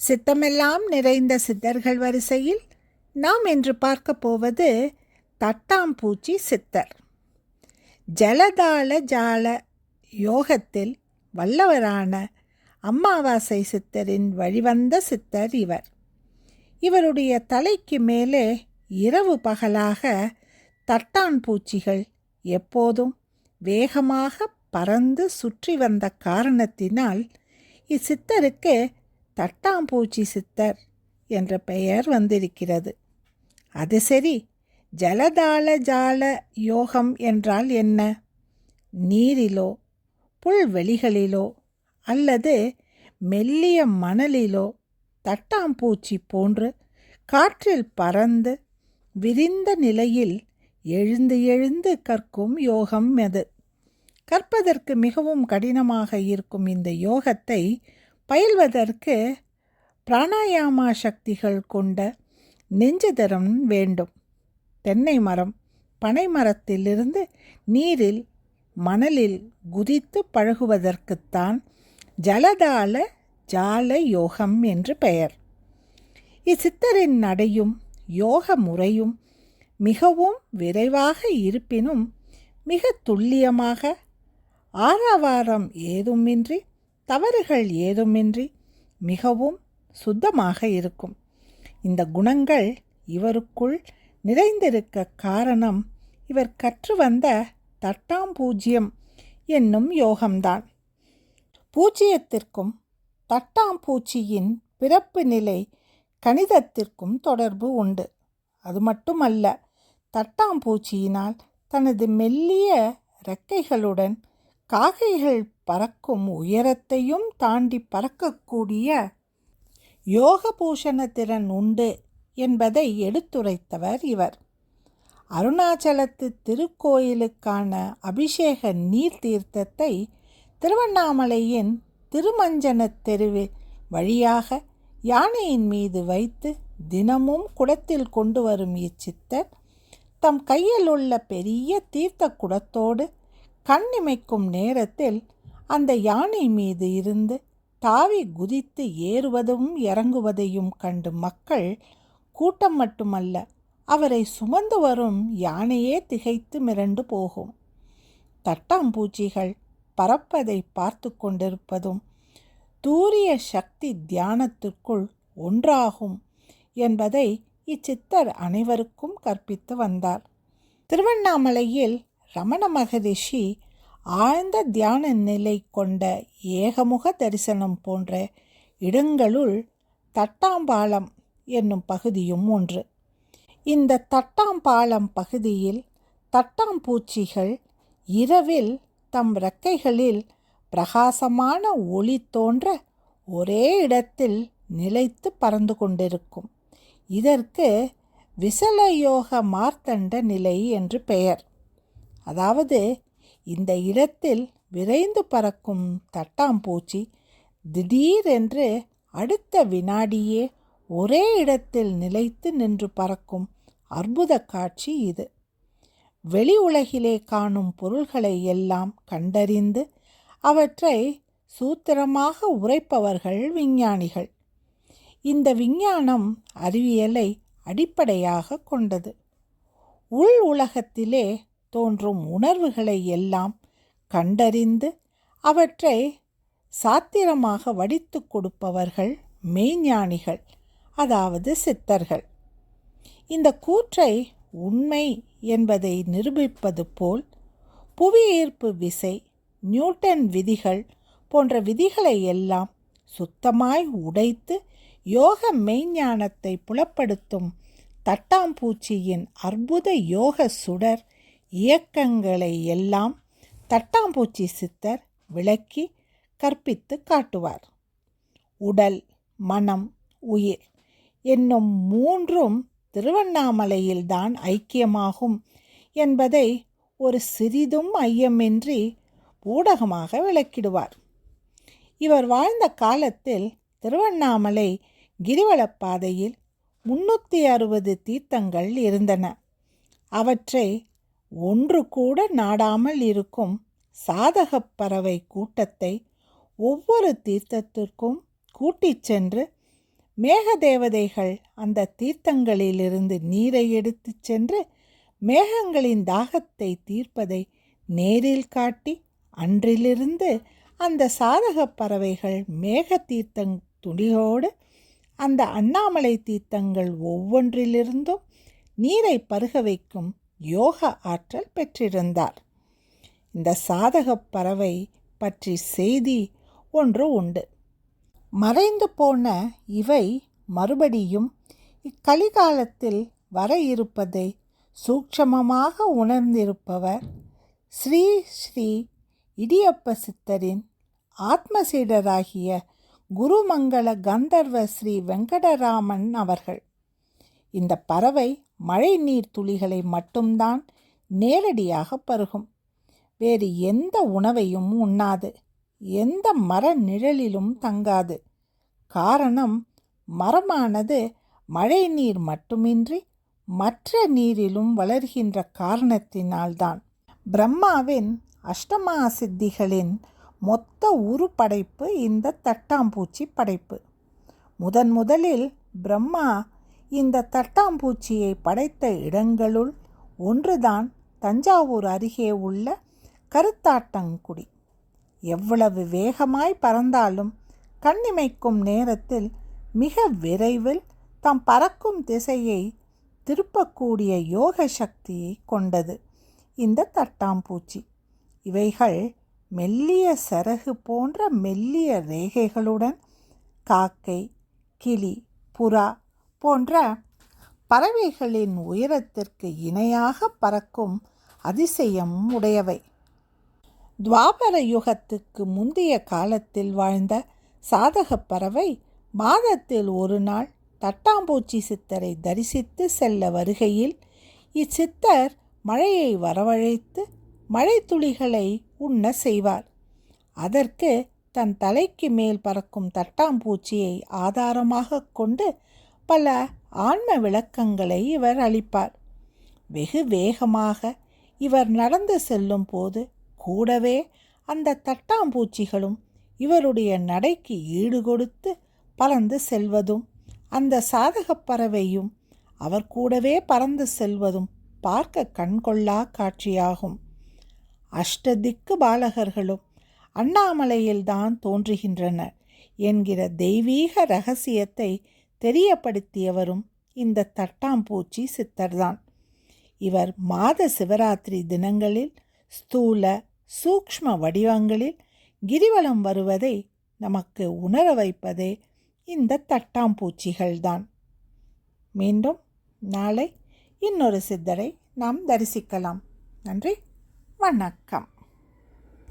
சித்தமெல்லாம் நிறைந்த சித்தர்கள் வரிசையில் நாம் இன்று பார்க்க போவது தட்டாம்பூச்சி சித்தர். ஜலதாள ஜால யோகத்தில் வல்லவரான அம்மாவாசை சித்தரின் வழிவந்த சித்தர் இவர். இவருடைய தலைக்கு மேலே இரவு பகலாக தட்டான் பூச்சிகள் எப்போதும் வேகமாக பறந்து சுற்றி வந்த காரணத்தினால் இச்சித்தருக்கு தட்டாம்பூச்சி சித்தர் என்ற பெயர் வந்திருக்கிறது. அது சரி ஜலதாள ஜால யோகம் என்றால் என்ன? நீரிலோ புல்வெளிகளிலோ அல்லது மெல்லிய மணலிலோ தட்டாம்பூச்சி போன்று காற்றில் பறந்து விரிந்த நிலையில் எழுந்து எழுந்து கற்கும் யோகம் அது. கற்பதற்கு மிகவும் கடினமாக இருக்கும் இந்த யோகத்தை பயில்வதற்கு பிராணாயாமா சக்திகள் கொண்ட நெஞ்சுதரம் வேண்டும். தென்னை மரம் பனை மரத்திலிருந்து நீரில் மணலில் குதித்து பழகுவதற்குத்தான் ஜலதால ஜால யோகம் என்று பெயர். இச்சித்தரின் நடையும் யோக முறையும் மிகவும் விரைவாக இருப்பினும் மிக துல்லியமாக ஆரவாரம் ஏதுமின்றி தவறுகள் ஏதுமின்றி மிகவும் சுத்தமாக இருக்கும். இந்த குணங்கள் இவருக்குள் நிறைந்திருக்க காரணம் இவர் கற்று வந்த தட்டாம்பூஜ்யம் என்னும் யோகம்தான். பூஜ்ஜியத்திற்கும் தட்டாம்பூச்சியின் பிறப்பு நிலை கணிதத்திற்கும் தொடர்பு உண்டு. அது மட்டுமல்ல தட்டாம்பூச்சியினால் தனது மெல்லிய இறக்கைகளுடன் காகைகள் பறக்கும் உயரத்தையும் தாண்டி பறக்கக்கூடிய யோகபூஷண திறன் உண்டு என்பதை எடுத்துரைத்தவர் இவர். அருணாச்சலத்து திருக்கோயிலுக்கான அபிஷேக நீர் தீர்த்தத்தை திருவண்ணாமலையின் திருமஞ்சன தெருவு வழியாக யானையின் மீது வைத்து தினமும் குடத்தில் கொண்டு வரும் இச்சித்தர் தம் கையில் உள்ள பெரிய தீர்த்த குடத்தோடு கண்ணிமைக்கும் நேரத்தில் அந்த யானை மீது இருந்து தாவி குதித்து ஏறுவதும் இறங்குவதையும் கண்டு மக்கள் கூட்டம் மட்டுமல்ல அவரை சுமந்து வரும் யானையே திகைத்து மிரண்டு போகும். தட்டாம்பூச்சிகள் பறப்பதை பார்த்து கொண்டிருப்பதும் தூரிய சக்தி தியானத்திற்குள் ஒன்றாகும் என்பதை இச்சித்தர் அனைவருக்கும் கற்பித்து வந்தார். திருவண்ணாமலையில் ரமண மகரிஷி ஆழ்ந்த தியான நிலை கொண்ட ஏகமுக தரிசனம் போன்ற இடங்களுள் தட்டாம்பாலம் என்னும் பகுதியும் ஒன்று. இந்த தட்டாம்பாலம் பகுதியில் தட்டாம்பூச்சிகள் இரவில் தம் இறக்கைகளில் பிரகாசமான ஒளி தோன்ற ஒரே இடத்தில் நிலைத்து பறந்து கொண்டிருக்கும். இதற்கு விசலயோக மார்த்தண்ட நிலை என்று பெயர். அதாவது இந்த இடத்தில் விரைந்து பறக்கும் தட்டாம்பூச்சி திடீரென்று அடுத்த வினாடியே ஒரே இடத்தில் நிலைத்து நின்று பறக்கும் அற்புத காட்சி இது. வெளி உலகிலே காணும் பொருள்களை எல்லாம் கண்டறிந்து அவற்றை சூத்திரமாக உரைப்பவர்கள் விஞ்ஞானிகள். இந்த விஞ்ஞானம் அறிவியலை அடிப்படையாக கொண்டது. உள் உலகத்திலே தோன்றும் உணர்வுகளை எல்லாம் கண்டறிந்து அவற்றை சாத்திரமாக வடித்து கொடுப்பவர்கள் மெய்ஞானிகள் அதாவது சித்தர்கள். இந்த கூற்றை உண்மை என்பதை நிரூபிப்பது போல் புவியீர்ப்பு விசை நியூட்டன் விதிகள் போன்ற விதிகளை எல்லாம் சுத்தமாய் உடைத்து யோக மெய்ஞானத்தை புலப்படுத்தும் தட்டாம்பூச்சியின் அற்புத யோக சுடர் இயக்கங்களை எல்லாம் தட்டாம்பூச்சி சித்தர் விளக்கி கற்பித்து காட்டுவார். உடல் மனம் உயிர் என்னும் மூன்றும் திருவண்ணாமலையில்தான் ஐக்கியமாகும் என்பதை ஒரு சிறிதும் ஐயமின்றி ஊடகமாக விளக்கிடுவார். இவர் வாழ்ந்த காலத்தில் திருவண்ணாமலை கிரிவலப்பாதையில் முன்னூற்றி அறுபது தீர்த்தங்கள் இருந்தன. அவற்றை ஒன்று கூட நாடாமல் இருக்கும் சாதகப் பறவை கூட்டத்தை ஒவ்வொரு தீர்த்தத்திற்கும் கூட்டிச் சென்று மேகதேவதைகள் அந்த தீர்த்தங்களிலிருந்து நீரை எடுத்துச் சென்று மேகங்களின் தாகத்தை தீர்ப்பதை நேரில் காட்டி அன்றிலிருந்து அந்த சாதகப் பறவைகள் மேக தீர்த்தங் துணியோடு அந்த அண்ணாமலை தீர்த்தங்கள் ஒவ்வொன்றிலிருந்தும் நீரை பருக வைக்கும் யோக ஆற்றல் பெற்றிருந்தார். இந்த சாதகப் பறவை பற்றி செய்தி ஒன்று உண்டு. மறைந்து போன இவை மறுபடியும் இக்கலிகாலத்தில் வர இருப்பதை சூட்சமமாக உணர்ந்திருப்பவர் ஸ்ரீ ஸ்ரீ இடியப்ப சித்தரின் ஆத்மசீடராகிய குருமங்கள கந்தர்வ ஸ்ரீ வெங்கடராமன் அவர்கள். இந்த பறவை மழை நீர் துளிகளை மட்டும்தான் நேரடியாக பருகும். வேறு எந்த உணவையும் உண்ணாது. எந்த மர நிழலிலும் தங்காது. காரணம் மரமானது மழை நீர் மட்டுமின்றி மற்ற நீரிலும் வளர்கின்ற காரணத்தினால்தான். பிரம்மாவின் அஷ்டமா சித்திகளின் மொத்த உருப்படைப்பு இந்த தட்டாம்பூச்சி படைப்பு. முதன் முதலில் பிரம்மா இந்த தட்டாம்பூச்சியை படைத்த இடங்களுள் ஒன்றுதான் தஞ்சாவூர் அருகே உள்ள கருத்தாட்டங்குடி. எவ்வளவு வேகமாய் பறந்தாலும் கண்ணிமைக்கும் நேரத்தில் மிக விரைவில் தாம் பறக்கும் திசையை திருப்பக்கூடிய யோக சக்தியை கொண்டது இந்த தட்டாம்பூச்சி. இவைகள் மெல்லிய சரகு போன்ற மெல்லிய ரேகைகளுடன் காக்கை கிளி புறா போன்ற பறவைகளின் உயரத்திற்கு இணையாக பறக்கும் அதிசயம் உடையவை. துவாபர யுகத்துக்கு முந்தைய காலத்தில் வாழ்ந்த சாதகப் பறவை மாதத்தில் ஒரு நாள் தட்டாம்பூச்சி சித்தரை தரிசித்து செல்ல வருகையில் இச்சித்தர் மழையை வரவழைத்து மழை துளிகளை உண்ண செய்வார். அதற்கு தன் தலைக்கு மேல் பறக்கும் தட்டாம்பூச்சியை ஆதாரமாக கொண்டு பல ஆன்ம விளக்கங்களை இவர் அளிப்பார். வெகு வேகமாக இவர் நடந்து செல்லும் போது கூடவே அந்த தட்டாம்பூச்சிகளும் இவருடைய நடைக்கு ஈடுகொடுத்து பறந்து செல்வதும் அந்த சாதகப் பறவையும் அவர் கூடவே பறந்து செல்வதும் பார்க்க கண்கொள்ளா காட்சியாகும். அஷ்டதிக்கு பாலகர்களும் அண்ணாமலையில்தான் தோன்றுகின்றனர் என்கிற தெய்வீக ரகசியத்தை தெரியப்படுத்தியவரும் இந்த தட்டாம்பூச்சி சித்தர்தான். இவர் மாத சிவராத்திரி தினங்களில் ஸ்தூல சூக்ஷ்ம வடிவங்களில் கிரிவலம் வருவதை நமக்கு உணர வைப்பதே இந்த தட்டாம்பூச்சிகள்தான். மீண்டும் நாளை இன்னொரு சித்தரை நாம் தரிசிக்கலாம். நன்றி வணக்கம்.